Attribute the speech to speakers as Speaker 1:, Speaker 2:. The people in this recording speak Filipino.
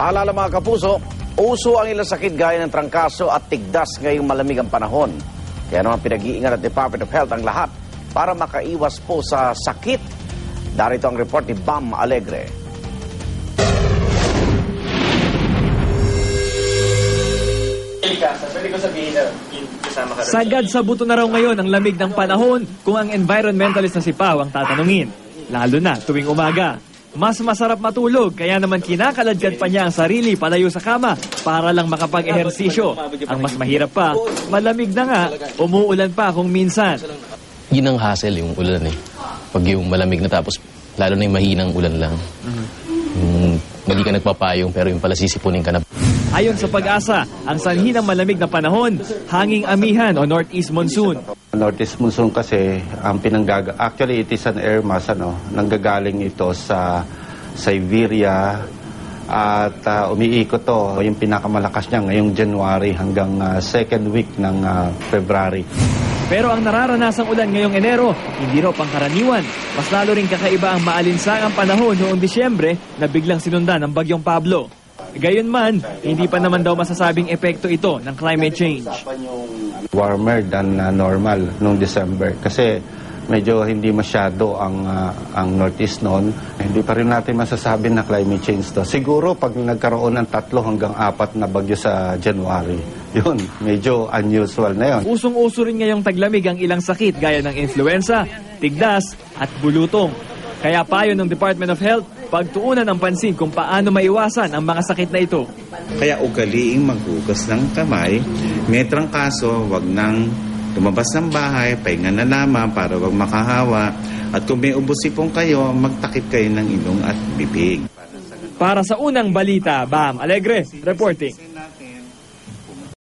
Speaker 1: Paalala mga kapuso, uso ang ilang sakit gaya ng trangkaso at tigdas ngayong malamig ang panahon. Kaya naman pinag-iingat ng Department of Health ang lahat para makaiwas po sa sakit. Darito ang report ni Bam Alegre.
Speaker 2: Sagad sa buto na raw ngayon ang lamig ng panahon kung ang environmentalist na si Pau ang tatanungin. Lalo na tuwing umaga. Mas masarap matulog kaya naman kinakaladkad pa niya ang sarili palayo sa kama para lang makapag-ehersisyo. Ang mas mahirap pa, malamig na nga, umuulan pa kung minsan.
Speaker 3: Yun ang hassle, yung ulan eh. Pag yung malamig na tapos, lalo na yung mahinang ulan lang. Yung mali ka nagpapayong pero yung pala sisipunin ka na.
Speaker 2: Ayon sa pag-asa, ang sanhi ng malamig na panahon, hanging amihan o northeast monsoon.
Speaker 4: Northeast monsoon kasi ang pinanggaga actually it is an air mass ano nanggagaling ito sa Siberia at ah, umiikot to yung pinakamalakas niya ngayong January hanggang ah, second week ng ah, February.
Speaker 2: Pero ang nararanasang ulan ngayong Enero, hindi raw pangkaraniwan. Mas lalo rin kakaiba ang maalinsangang panahon noong Disyembre na biglang sinundan ng Bagyong Pablo. Gayunman, hindi pa naman daw masasabing epekto ito ng climate change.
Speaker 4: Warmer than ah, normal noong December kasi medyo hindi masyado ang ah, ang northeast noon. Hindi pa rin natin masasabi na climate change to. Siguro pag nagkaroon ng tatlo hanggang apat na bagyo sa January, yun, medyo unusual na yun.
Speaker 2: Usong-uso rin ngayong taglamig ang ilang sakit gaya ng influenza, tigdas at bulutong. Kaya payo ng Department of Health, pagtuunan ng pansin kung paano maiwasan ang mga sakit na ito.
Speaker 5: Kaya ugaliing maghugas ng kamay. May trangkaso, wag nang lumabas ng bahay, pahinga na lamang para wag makahawa. At kung may ubusipong kayo, magtakip kayo ng ilong at bibig.
Speaker 2: Para sa unang balita, Bam Alegre, reporting.